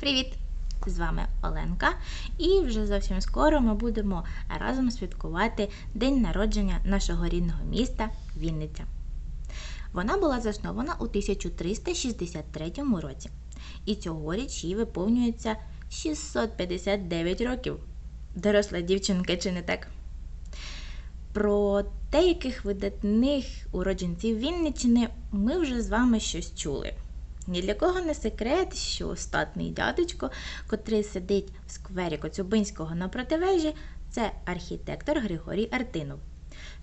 Привіт! З вами Оленка, і вже зовсім скоро ми будемо разом святкувати день народження нашого рідного міста Вінниця. Вона була заснована у 1363 році, і цьогоріч їй виповнюється 659 років. Доросла дівчинка, чи не так? Про деяких видатних уродженців Вінниччини ми вже з вами щось чули. Ні для кого не секрет, що статний дядечко, котрий сидить в сквері Коцюбинського на противежі, це архітектор Григорій Артинов.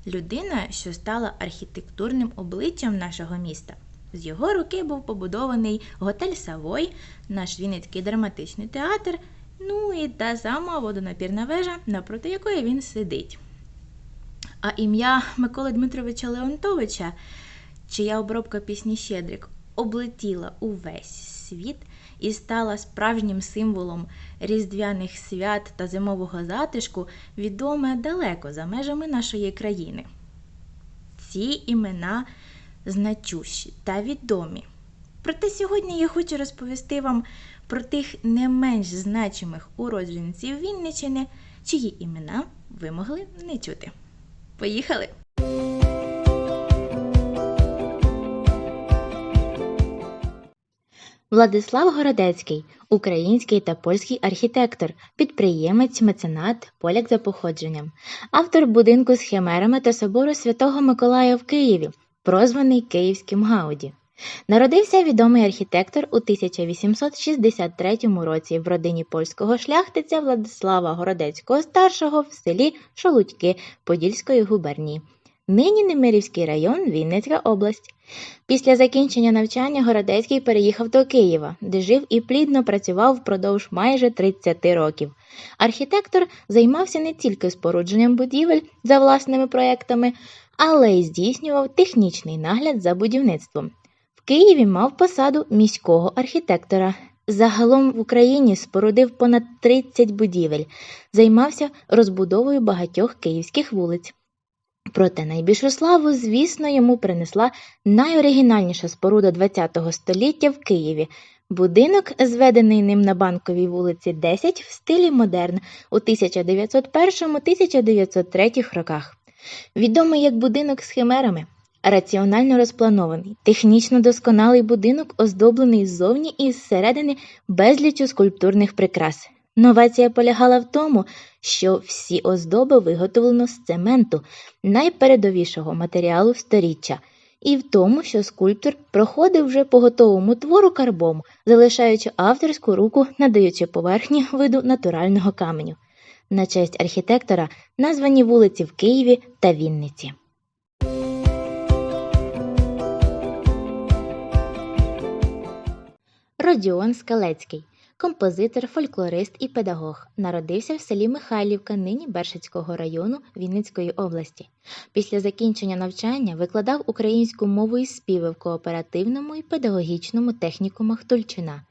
Людина, що стала архітектурним обличчям нашого міста. З його руки був побудований готель Савой, наш Вінницький драматичний театр, ну і та сама водонапірна вежа, напроти якої він сидить. А ім'я Миколи Дмитровича Леонтовича, чия обробка пісні Щедрик облетіла увесь світ і стала справжнім символом різдвяних свят та зимового затишку, відоме далеко за межами нашої країни. Ці імена значущі та відомі. Проте сьогодні я хочу розповісти вам про тих не менш значимих уродженців Вінничини, чиї імена ви могли не чути. Поїхали! Владислав Городецький український та польський архітектор, підприємець, меценат, поляк за походженням, автор будинку з химерами та собору Святого Миколая в Києві, прозваний Київським Гауді. Народився відомий архітектор у 1863 році в родині польського шляхтиця Владислава Городецького старшого в селі Шолудьки Подільської губернії. Нині Немирівський район, Вінницька область. Після закінчення навчання Городецький переїхав до Києва, де жив і плідно працював впродовж майже 30 років. Архітектор займався не тільки спорудженням будівель за власними проектами, але й здійснював технічний нагляд за будівництвом. В Києві мав посаду міського архітектора. Загалом в Україні спорудив понад 30 будівель, займався розбудовою багатьох київських вулиць. Проте найбільшу славу, звісно, йому принесла найоригінальніша споруда ХХ століття в Києві. Будинок, зведений ним на банковій вулиці 10 в стилі модерн у 1901-1903 роках. Відомий як будинок з химерами, раціонально розпланований, технічно досконалий будинок, оздоблений ззовні і зсередини безліччю скульптурних прикрас. Новація полягала в тому, що всі оздоби виготовлено з цементу, найпередовішого матеріалу сторіччя, і в тому, що скульптор проходив вже по готовому твору карбом, залишаючи авторську руку, надаючи поверхні виду натурального каменю. На честь архітектора названі вулиці в Києві та Вінниці. Родіон Скалецький композитор, фольклорист і педагог. Народився в селі Михайлівка, нині Бершицького району Вінницької області. Після закінчення навчання викладав українську мову і співи в кооперативному і педагогічному технікумах Тульчина.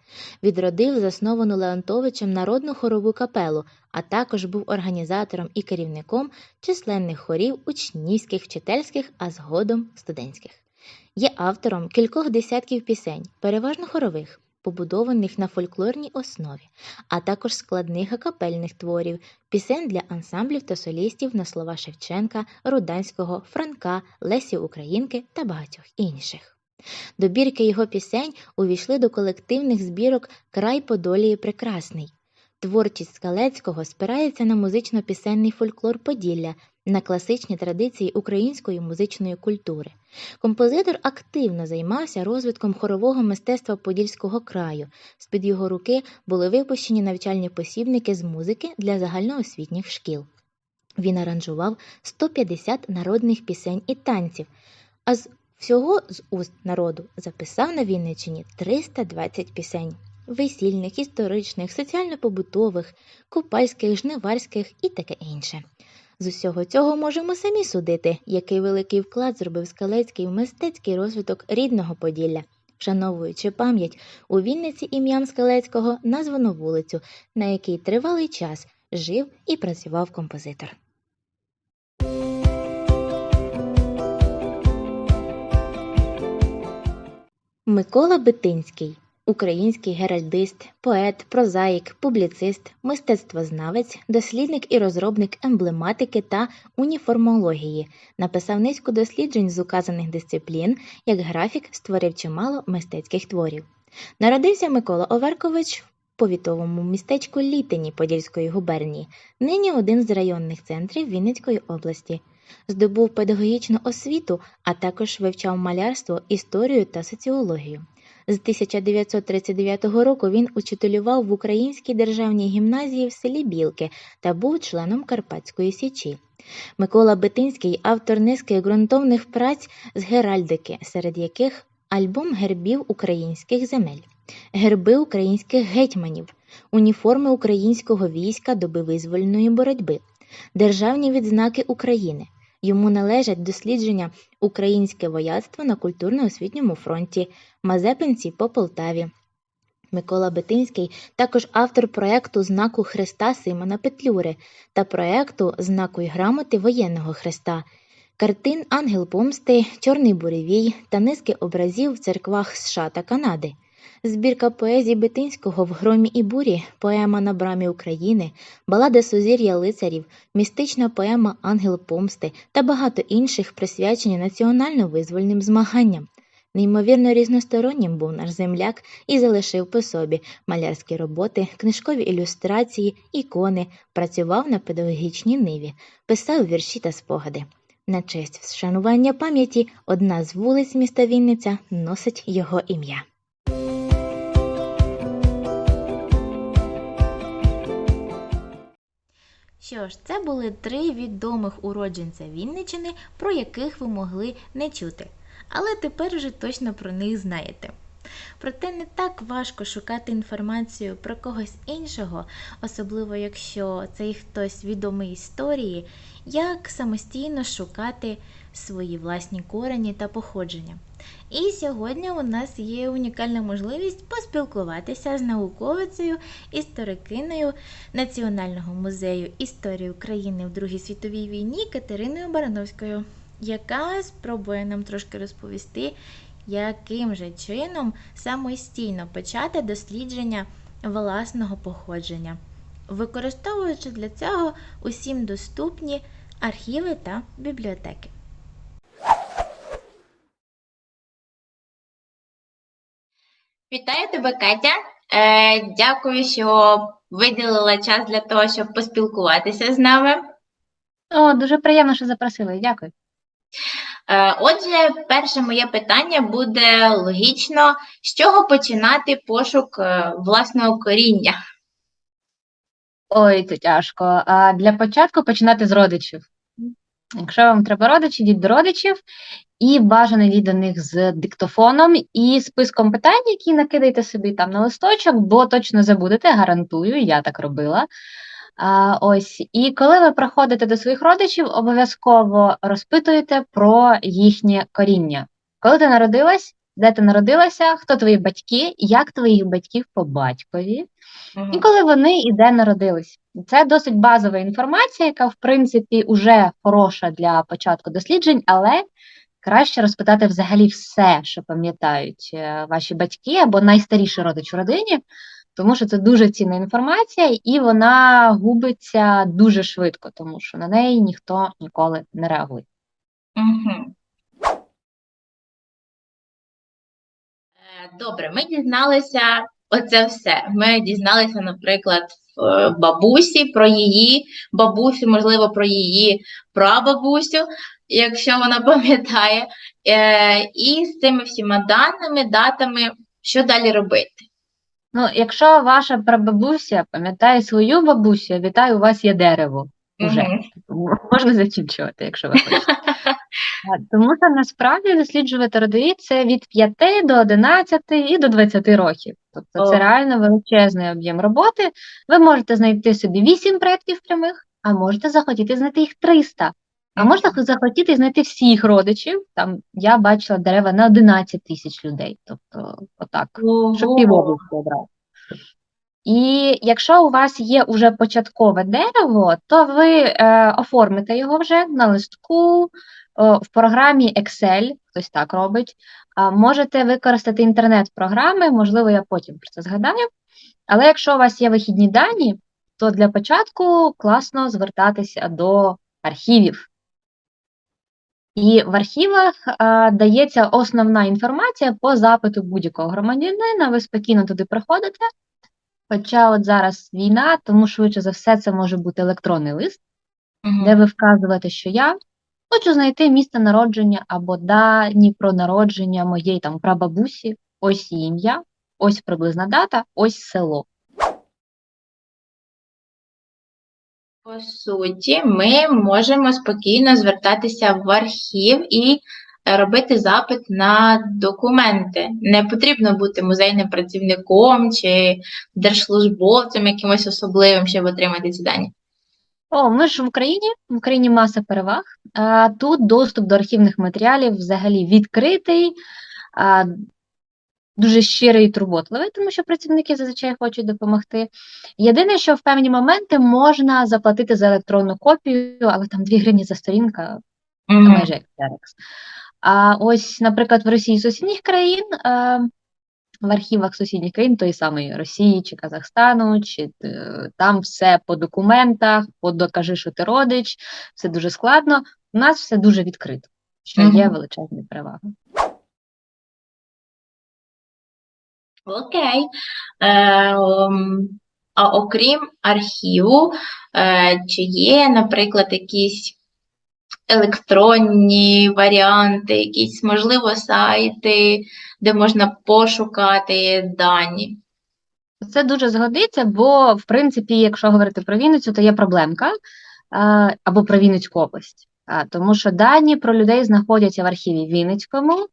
Відродив засновану Леонтовичем народну хорову капелу, а також був організатором і керівником численних хорів учнівських, вчительських, а згодом студентських. Є автором кількох десятків пісень, переважно хорових побудованих на фольклорній основі, а також складних акапельних творів, пісень для ансамблів та солістів на слова Шевченка, Руданського, Франка, Лесі Українки та багатьох інших. Добірки його пісень увійшли до колективних збірок Край Подолії Прекрасний. Творчість Скалецького спирається на музично-пісенний фольклор Поділля, на класичні традиції української музичної культури. Композитор активно займався розвитком хорового мистецтва Подільського краю. З-під його руки були випущені навчальні посібники з музики для загальноосвітніх шкіл. Він аранжував 150 народних пісень і танців, а з всього з уст народу записав на Вінниччині 320 пісень. Весільних, історичних, соціально-побутових, купальських, жниварських і таке інше. З усього цього можемо самі судити, який великий вклад зробив Скалецький в мистецький розвиток рідного Поділля. Вшановуючи пам'ять, у Вінниці ім'ям Скалецького названо вулицю, на якій тривалий час жив і працював композитор. Микола Битинський український геральдист, поет, прозаїк, публіцист, мистецтвознавець, дослідник і розробник емблематики та уніформології, написав низку досліджень з указаних дисциплін, як графік створив чимало мистецьких творів. Народився Микола Оверкович в повітовому містечку Літині Подільської губернії, нині один з районних центрів Вінницької області. Здобув педагогічну освіту, а також вивчав малярство, історію та соціологію. З 1939 року він учителював в Українській державній гімназії в селі Білки та був членом Карпатської січі. Микола Бетинський автор низки ґрунтовних праць з геральдики, серед яких альбом гербів українських земель, герби українських гетьманів, уніформи українського війська доби визвольної боротьби, державні відзнаки України. Йому належать дослідження Українське вояцтво на культурно-освітньому фронті, Мазепинці по Полтаві. Микола Бетинський також автор проекту знаку Христа Симона Петлюри та проекту знаку й грамоти воєнного Христа, картин Ангел Помсти, Чорний буревій та низки образів в церквах США та Канади. Збірка поезії Бетинського в громі і бурі, поема на брамі України, балада Сузір'я лицарів, містична поема Ангел Помсти та багато інших присвячені національно-визвольним змаганням. Неймовірно різностороннім був наш земляк і залишив по собі малярські роботи, книжкові ілюстрації, ікони, працював на педагогічній ниві, писав вірші та спогади. На честь вшанування пам'яті одна з вулиць міста Вінниця носить його ім'я. Що ж, це були три відомих уродженця Вінничини, про яких ви могли не чути. Але тепер вже точно про них знаєте. Проте не так важко шукати інформацію про когось іншого, особливо якщо цей хтось відомий історії, як самостійно шукати свої власні корені та походження. І сьогодні у нас є унікальна можливість поспілкуватися з науковицею, історикиною Національного музею історії України в Другій світовій війні Катериною Барановською, яка спробує нам трошки розповісти, яким же чином самостійно почати дослідження власного походження, використовуючи для цього усім доступні архіви та бібліотеки. Вітаю тебе, Катя. Е, дякую, що виділила час для того, щоб поспілкуватися з нами. О, дуже приємно, що запросили. Дякую. Е, отже, перше моє питання буде логічно, з чого починати пошук е, власного коріння? Ой, це тяжко. А для початку починати з родичів. Якщо вам треба родичі, йдіть до родичів і бажано йдіть до них з диктофоном і списком питань, які накидаєте собі там на листочок, бо точно забудете, гарантую, я так робила. А, ось, і коли ви приходите до своїх родичів, обов'язково розпитуєте про їхнє коріння. Коли ти народилась, де ти народилася, хто твої батьки, як твоїх батьків по батькові, і коли вони і де народились. Це досить базова інформація, яка, в принципі, вже хороша для початку досліджень, але краще розпитати взагалі все, що пам'ятають е, ваші батьки або найстаріший родич у родині, тому що це дуже цінна інформація, і вона губиться дуже швидко, тому що на неї ніхто ніколи не реагує. Угу. Добре, ми дізналися оце все. Ми дізналися, наприклад, в е, бабусі про її бабусю, можливо, про її прабабусю, якщо вона пам'ятає. Е, І з цими всіма даними, датами, що далі робити? Ну, якщо ваша прабабуся пам'ятає свою бабусю, я вітаю, у вас є дерево. Уже. Мгм. Тому Можна закінчувати, якщо ви хочете. Тому що насправді досліджувати родовід це від 5 до 11 і до 20 років. Тобто це реально величезний об'єм роботи. Ви можете знайти собі 8 предків прямих, а можете захотіти знайти їх 300. А можна захотіти знайти всіх родичів. Там я бачила дерева на 11 тисяч людей. Тобто, отак щоб Ого. півобласті одразу. І якщо у вас є уже початкове дерево, то ви е, оформите його вже на листку, о, в програмі Excel, хтось так робить, а, можете використати інтернет-програми, можливо, я потім про це згадаю. Але якщо у вас є вихідні дані, то для початку класно звертатися до архівів. І в архівах а, дається основна інформація по запиту будь-якого громадянина. Ви спокійно туди приходите. Хоча от зараз війна, тому швидше за все це може бути електронний лист, Мгм. де ви вказуєте, що я хочу знайти місце народження або дані про народження моєї там прабабусі, ось її ім'я, ось приблизна дата, ось село. По суті, ми можемо спокійно звертатися в архів і е, робити запит на документи. Не потрібно бути музейним працівником чи держслужбовцем якимось особливим, щоб отримати ці дані. О, ми ж в Україні, в Україні маса переваг. Тут доступ до архівних матеріалів взагалі відкритий, дуже щирий і турботливий, тому що працівники зазвичай хочуть допомогти. Єдине, що в певні моменти можна заплатити за електронну копію, але там 2 гривні за сторінка, це Мгм. майже як Xerox. А ось, наприклад, в Росії сусідніх країн, е, в архівах сусідніх країн, тої самої Росії чи Казахстану, чи е, там все по документах, по докажи, що ти родич, все дуже складно. У нас все дуже відкрито, що є Мгм. величезні Окей. Е, а окрім архіву, е, чи є, наприклад, якісь електронні варіанти, якісь, можливо, сайти, де можна пошукати дані? Це дуже згодиться, бо, в принципі, якщо говорити про Вінницю, то є проблемка а, або про Вінницьку область. Тому що дані про людей знаходяться в архіві Вінницькому,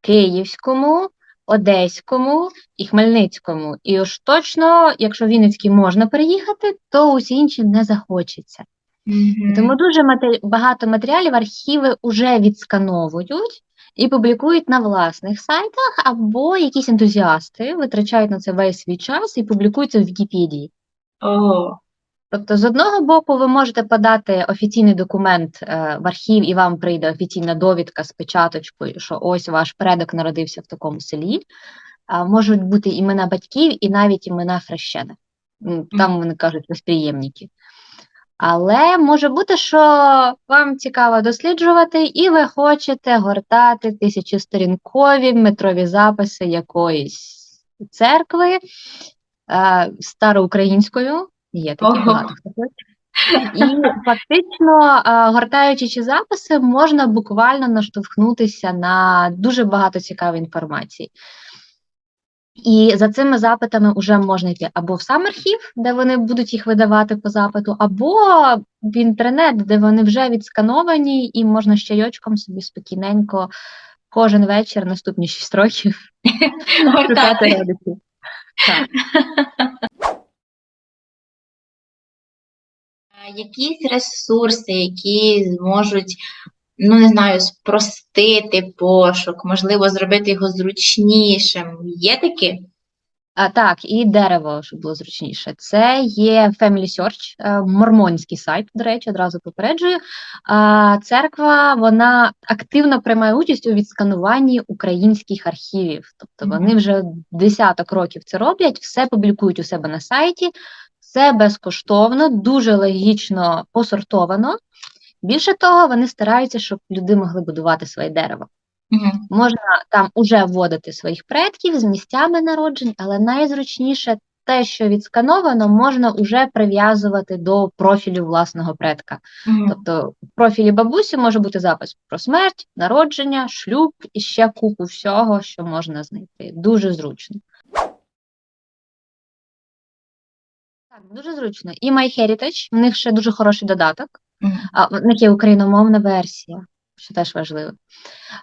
Київському, Одеському і Хмельницькому. І уж точно, якщо в Вінницький можна переїхати, то усі інші не захочеться. Мгм. Тому дуже мате- багато матеріалів архіви вже відскановують і публікують на власних сайтах, або якісь ентузіасти витрачають на це весь свій час і публікують це в Вікіпедії. О, Тобто, з одного боку, ви можете подати офіційний документ е, в архів, і вам прийде офіційна довідка з печаточкою, що ось ваш предок народився в такому селі. Можуть бути імена батьків і навіть імена хрещених. Там вони кажуть безприємники. Але може бути, що вам цікаво досліджувати, і ви хочете гортати тисячосторінкові метрові записи якоїсь церкви е, староукраїнською. Є такі багато. І фактично, е, гортаючи ці записи, можна буквально наштовхнутися на дуже багато цікавої інформації. І за цими запитами вже можна йти або в сам архів, де вони будуть їх видавати по запиту, або в інтернет, де вони вже відскановані, і можна з чайочком собі спокійненько кожен вечір наступні 6 років гортати. Якісь ресурси, які зможуть, ну не знаю, спростити пошук, можливо, зробити його зручнішим. Є такі? А, так, і дерево, щоб було зручніше. Це є Family Search, е, мормонський сайт, до речі, одразу попереджую. А, Церква вона активно приймає участь у відскануванні українських архівів. Тобто вони вже десяток років це роблять, все публікують у себе на сайті, все безкоштовно, дуже логічно посортовано. Більше того, вони стараються, щоб люди могли будувати своє дерево. Мгм. Можна там уже вводити своїх предків з місцями народжень, але найзручніше те, що відскановано, можна уже прив'язувати до профілю власного предка. Мгм. Тобто в профілі бабусі може бути запис про смерть, народження, шлюб і ще купу всього, що можна знайти. Дуже зручно. Дуже зручно. І MyHeritage, в них ще дуже хороший додаток. А, в них є україномовна версія, що теж важливо.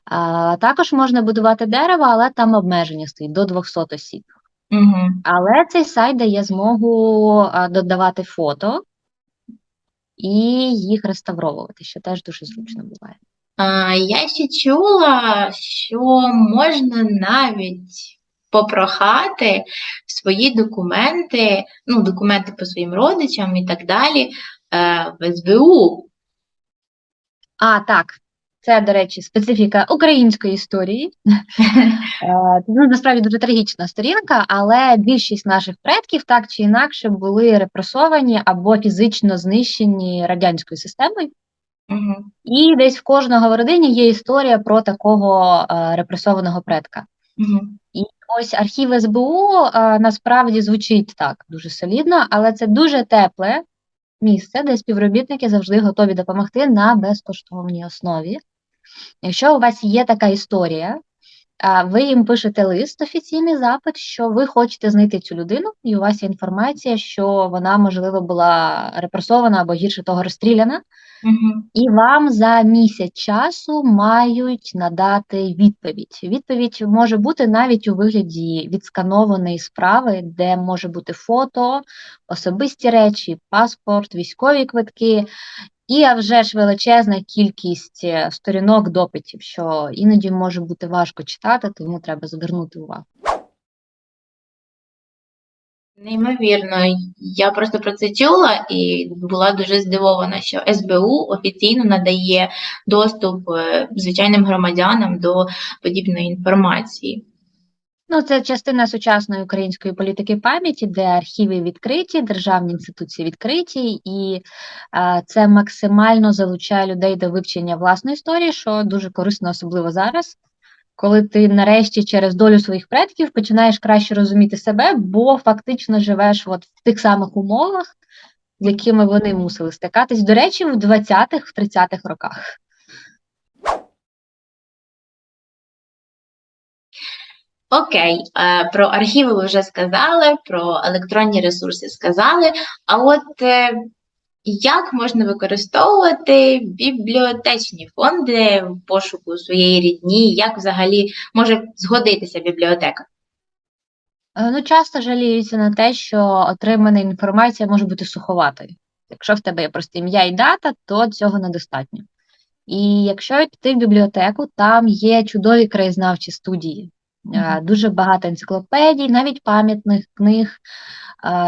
А, також можна будувати дерево, але там обмеження стоїть до 200 осіб. Мгм. Але цей сайт дає змогу додавати фото і їх реставровувати, що теж дуже зручно буває. А, Я ще чула, що можна навіть попрохати свої документи, ну, документи по своїм родичам і так далі, е, в СБУ. А, так, Це, до речі, специфіка української історії. Це ну, насправді дуже трагічна сторінка, але більшість наших предків так чи інакше були репресовані або фізично знищені радянською системою. Угу. І десь в кожного в родині є історія про такого е, репресованого предка. Угу. Ось архів СБУ е, насправді звучить так дуже солідно, але це дуже тепле місце, де співробітники завжди готові допомогти на безкоштовній основі. Якщо у вас є така історія, а ви їм пишете лист, офіційний запит, що ви хочете знайти цю людину, і у вас є інформація, що вона, можливо, була репресована або гірше того розстріляна, І вам за місяць часу мають надати відповідь. Відповідь може бути навіть у вигляді відсканованої справи, де може бути фото, особисті речі, паспорт, військові квитки. І а вже ж величезна кількість е, сторінок допитів, що іноді може бути важко читати, тому треба звернути увагу. Неймовірно, я просто про це чула і була дуже здивована, що СБУ офіційно надає доступ е, звичайним громадянам до подібної інформації. Ну, це частина сучасної української політики пам'яті, де архіви відкриті, державні інституції відкриті, і а, це максимально залучає людей до вивчення власної історії, що дуже корисно, особливо зараз, коли ти нарешті через долю своїх предків починаєш краще розуміти себе, бо фактично живеш от в тих самих умовах, з якими вони мусили стикатись. До речі, в 20-х, в 30-х роках. Окей, е, про архіви ви вже сказали, про електронні ресурси сказали. А от е, як можна використовувати бібліотечні фонди в пошуку своєї рідні? Як взагалі може згодитися бібліотека? Е, Ну, часто жаліються на те, що отримана інформація може бути суховатою. Якщо в тебе є просто ім'я і дата, то цього недостатньо. І якщо піти в бібліотеку, там є чудові краєзнавчі студії, е, дуже багато енциклопедій, навіть пам'ятних книг,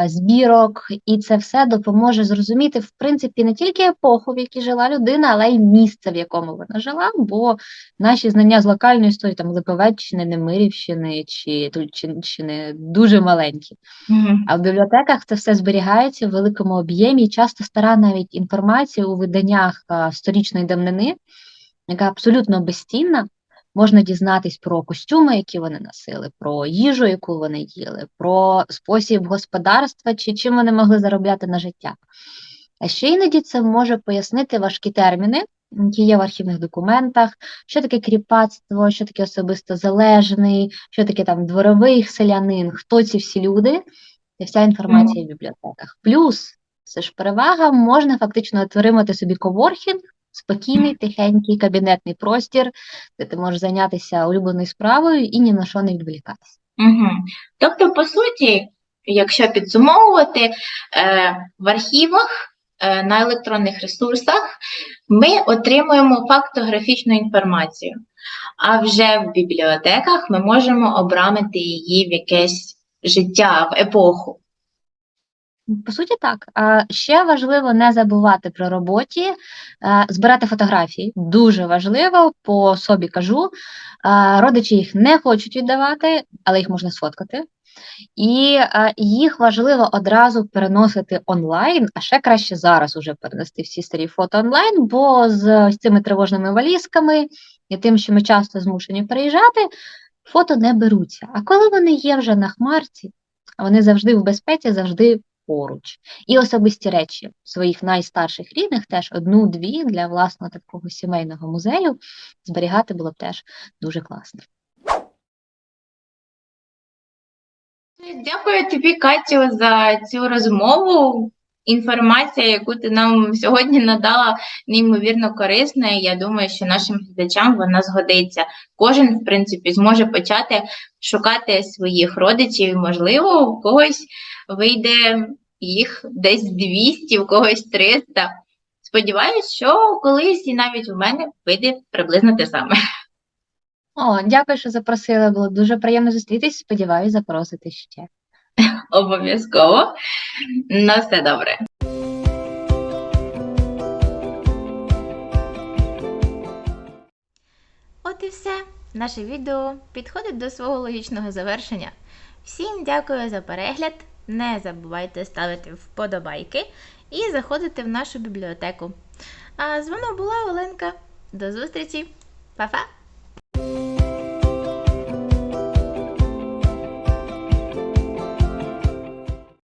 збірок, і це все допоможе зрозуміти, в принципі, не тільки епоху, в якій жила людина, але й місце, в якому вона жила, бо наші знання з локальної історії, там Липовеччини, Немирівщини чи Тульчинщини дуже маленькі. Мгм. А в бібліотеках це все зберігається в великому об'ємі, і часто стара навіть інформація у виданнях а, сторічної давнини, яка абсолютно безцінна. Можна дізнатись про костюми, які вони носили, про їжу, яку вони їли, про спосіб господарства чи чим вони могли заробляти на життя. А ще іноді це може пояснити важкі терміни, які є в архівних документах, що таке кріпацтво, що таке особисто залежний, що таке там дворовий селянин, хто ці всі люди. Це вся інформація в бібліотеках. Плюс, це ж перевага, можна фактично отримати собі коворкінг, спокійний, тихенький кабінетний простір, де ти можеш зайнятися улюбленою справою і ні на що не відволікатися. Угу. Тобто, по суті, якщо підсумовувати, е, в архівах е, на електронних ресурсах ми отримуємо фактографічну інформацію, а вже в бібліотеках ми можемо обрамити її в якесь життя, в епоху. По суті, так. Ще важливо не забувати про роботі, е, збирати фотографії. Дуже важливо, по собі кажу. Е, Родичі їх не хочуть віддавати, але їх можна сфоткати. І е, їх важливо одразу переносити онлайн, а ще краще зараз уже перенести всі старі фото онлайн, бо з цими тривожними валізками і тим, що ми часто змушені переїжджати, фото не беруться. А коли вони є вже на хмарці, вони завжди в безпеці, завжди поруч. І особисті речі своїх найстарших рідних, теж одну-дві для власного такого сімейного музею зберігати було б теж дуже класно. Дякую тобі, Катю, за цю розмову. Інформація, яку ти нам сьогодні надала, неймовірно корисна. і Я думаю, що нашим глядачам вона згодиться. Кожен, в принципі, зможе почати шукати своїх родичів. Можливо, у когось вийде їх десь 200, у когось 300. Сподіваюсь, що колись і навіть у мене вийде приблизно те саме. О, дякую, що запросили. Було дуже приємно зустрітись. Сподіваюсь, запросити ще. Обов'язково. На все добре. От і все. Наше відео підходить до свого логічного завершення. Всім дякую за перегляд. Не забувайте ставити вподобайки і заходити в нашу бібліотеку. А з вами була Оленка. До зустрічі! Па-па!